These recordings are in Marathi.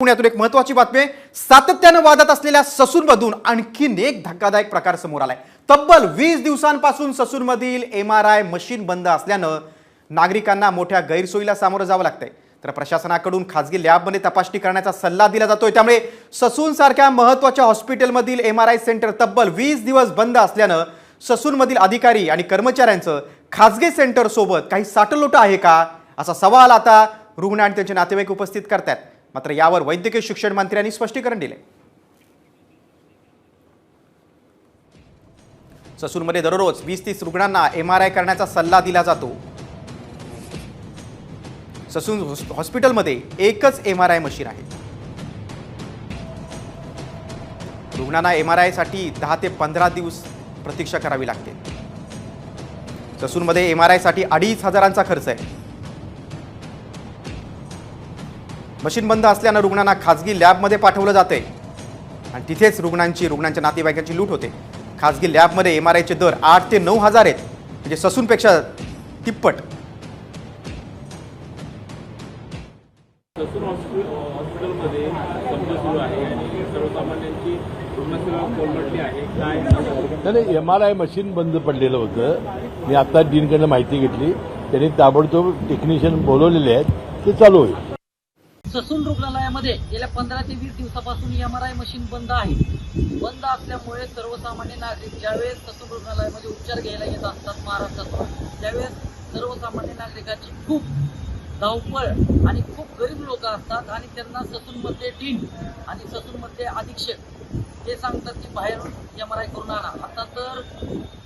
पुण्यातून एक महत्वाची बातमी आहे. सातत्यानं वादत असलेल्या ससूनमधून आणखीन एक धक्कादायक प्रकार समोर आलाय. तब्बल वीस दिवसांपासून ससूनमधील एम आर आय मशीन बंद असल्यानं नागरिकांना मोठ्या गैरसोयीला सामोरं जावं लागतंय. तर प्रशासनाकडून खासगी लॅबमध्ये तपासणी करण्याचा सल्ला दिला जातोय. त्यामुळे ससूनसारख्या महत्त्वाच्या हॉस्पिटलमधील एम आर आय सेंटर तब्बल वीस दिवस बंद असल्यानं ससूनमधील अधिकारी आणि कर्मचाऱ्यांचं खासगी सेंटरसोबत काही साटलोट आहे का? असा सवाल आता रुग्ण आणि त्यांचे नातेवाईक उपस्थित करतात मात्र यावर वैद्यकीय शिक्षण मंत्र्यांनी स्पष्टीकरण दिले. ससूनमध्ये दररोज वीस तीस रुग्णांना एम आर आय करण्याचा सल्ला दिला जातो. ससून हॉस्पिटलमध्ये एकच एम आर आय मशीन आहे. रुग्णांना एम आर आयसाठी दहा ते पंधरा दिवस प्रतीक्षा करावी लागते. ससूनमध्ये एम आर आयसाठी अडीच हजारांचा खर्च आहे. मशीन बंद असल्यानं रुग्णांना खाजगी लॅबमध्ये पाठवलं जाते आणि तिथेच रुग्णांची रुग्णांच्या नातेवाईकांची लूट होते. खाजगी लॅबमध्ये एम आर आयचे दर आठ ते नऊ हजार आहेत. म्हणजे ससूनपेक्षा तिप्पट. ससून हॉस्पिटल हॉस्पिटलमध्ये संप सुरू आहे आणि सर्वसामान्यांची रुग्णसेवा कोलमडली आहे. काय नाही नाही एम आर आय मशीन बंद पडलेलं होतं. मी आता डीनकडनं माहिती घेतली. त्यांनी ताबडतोब टेक्निशियन बोलवलेले आहेत. ते चालू होईल. ससून रुग्णालयामध्ये गेल्या पंधरा ते वीस दिवसापासून एम आर आय मशीन बंद आहे. बंद असल्यामुळे सर्वसामान्य नागरिक ज्यावेळेस ससून रुग्णालयामध्ये उपचार घ्यायला येत असतात महाराष्ट्रातून त्यावेळेस सर्वसामान्य नागरिकाची खूप धावपळ आणि खूप गरीब लोक असतात आणि त्यांना ससूनमध्ये डीन आणि ससूनमध्ये अधीक्षक ते सांगतात की बाहेरून एम आर आय करून आणा. आता तर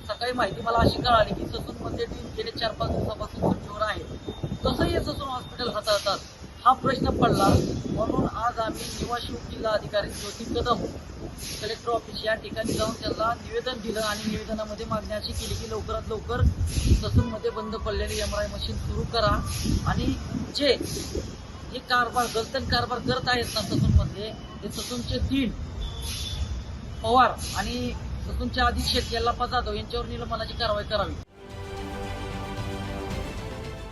सकाळी माहिती मला अशी कळाली की ससूनमध्ये डीन गेले चार पाच दिवसापासून सुट्टीवर आहे. तसंही ससून हॉस्पिटल हाताळतात. हा प्रश्न पडला. म्हणून आज आम्ही निवासी जिल्हा अधिकारी ज्योती कदम कलेक्टर ऑफिस या ठिकाणी जाऊन त्यांना निवेदन दिलं आणि निवेदनामध्ये मागणी अशी केली की लवकरात लवकर ससूनमध्ये बंद पडलेली एम आर आय मशीन सुरू करा. आणि जे हे कारभार गलतन कारभार करत आहेत ना ससूनमध्ये ते ससूनचे तीन पवार आणि ससूनचे अधीक्षक यल्लाप्पा जाधव यांच्यावर निलंबनाची कारवाई करावी.